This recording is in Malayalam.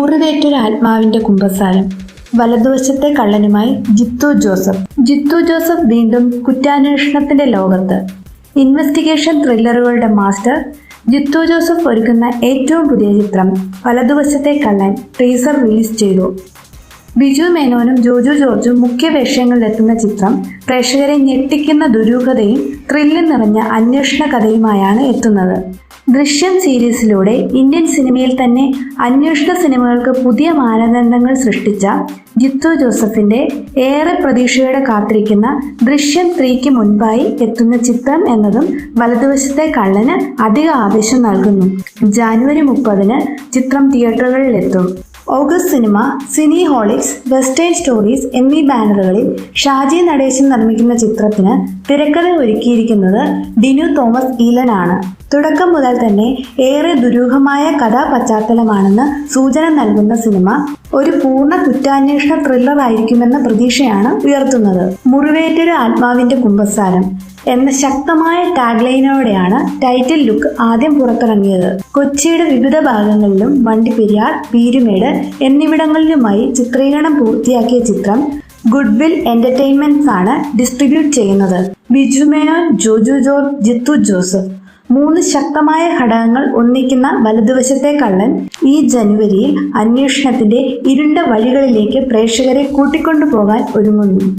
മുറിവേറ്റൊരു ആത്മാവിന്റെ കുമ്പസാരം. വലതുവശത്തെ കള്ളനുമായി ജിത്തു ജോസഫ്. ജിത്തു ജോസഫ് വീണ്ടും കുറ്റാന്വേഷണത്തിന്റെ ലോകത്ത്. ഇൻവെസ്റ്റിഗേഷൻ ത്രില്ലറുകളുടെ മാസ്റ്റർ ജിത്തു ജോസഫ് ഒരുക്കുന്ന ഏറ്റവും പുതിയ ചിത്രം വലതുവശത്തെ കള്ളൻ ടീസർ റിലീസ് ചെയ്തു. ബിജു മേനോനും ജോജു ജോർജും മുഖ്യ വേഷങ്ങളിലെത്തുന്ന ചിത്രം പ്രേക്ഷകരെ ഞെട്ടിക്കുന്ന ദുരൂഹതയും ത്രില്ലും നിറഞ്ഞ അന്വേഷണ കഥയുമായാണ് എത്തുന്നത്. ദൃശ്യം സീരീസിലൂടെ ഇന്ത്യൻ സിനിമയിൽ തന്നെ അന്വേഷണ സിനിമകൾക്ക് പുതിയ മാനദണ്ഡങ്ങൾ സൃഷ്ടിച്ച ജിത്തു ജോസഫിന്റെ ഏറെ പ്രതീക്ഷയോടെ കാത്തിരിക്കുന്ന ദൃശ്യം ത്രീക്ക് മുൻപായി എത്തുന്ന ചിത്രം എന്നതും വലതുവശത്തെ കള്ളന് അധിക ആവേശം നൽകുന്നു. ജാനുവരി മുപ്പതിന് ചിത്രം തിയേറ്ററുകളിൽ തിയേറ്ററുകളിലെത്തും. August cinema cineholics western stories എന്നീ ബാനറുകളിൽ ഷാജി നടേശൻ നിർമ്മിക്കുന്ന ചിത്രത്തിന് തിരക്കഥ ഒരുക്കിയിരിക്കുന്നത് ഡിനു തോമസ് ഈലനാണ്. തുടക്കം മുതൽ തന്നെ ഏറെ ദുരൂഹമായ കഥാ പശ്ചാത്തലമാണെന്ന് സൂചന നൽകുന്ന സിനിമ ഒരു പൂർണ കുറ്റാന്വേഷണ ത്രില്ലർ ആയിരിക്കുമെന്ന പ്രതീക്ഷയാണ് ഉയർത്തുന്നത്. മുറിവേറ്റൊരു ആത്മാവിന്റെ കുമ്പസാരം. എന്ന ശക്തമായ ടാഗ്ലൈനോടെയാണ് ടൈറ്റിൽ ലുക്ക് ആദ്യം പുറത്തിറങ്ങിയത്. കൊച്ചിയുടെ വിവിധ ഭാഗങ്ങളിലും വണ്ടിപ്പെരിയാർ പീരുമേട് എന്നിവിടങ്ങളിലുമായി ചിത്രീകരണം പൂർത്തിയാക്കിയ ചിത്രം ഗുഡ്വിൽ എന്റർടൈൻമെന്റ്സ് ആണ് ഡിസ്ട്രിബ്യൂട്ട് ചെയ്യുന്നത്. ബിജു മേനോൻ ജോജു ജോർജ് ജിത്തു ജോസഫ്. മൂന്ന് ശക്തമായ ഘടകങ്ങൾ ഒന്നിക്കുന്ന വലതുവശത്തെ കള്ളൻ ഈ ജനുവരിയിൽ അന്വേഷണത്തിന്റെ ഇരുണ്ട വഴികളിലേക്ക് പ്രേക്ഷകരെ കൂട്ടിക്കൊണ്ടുപോകാൻ ഒരുങ്ങുന്നു.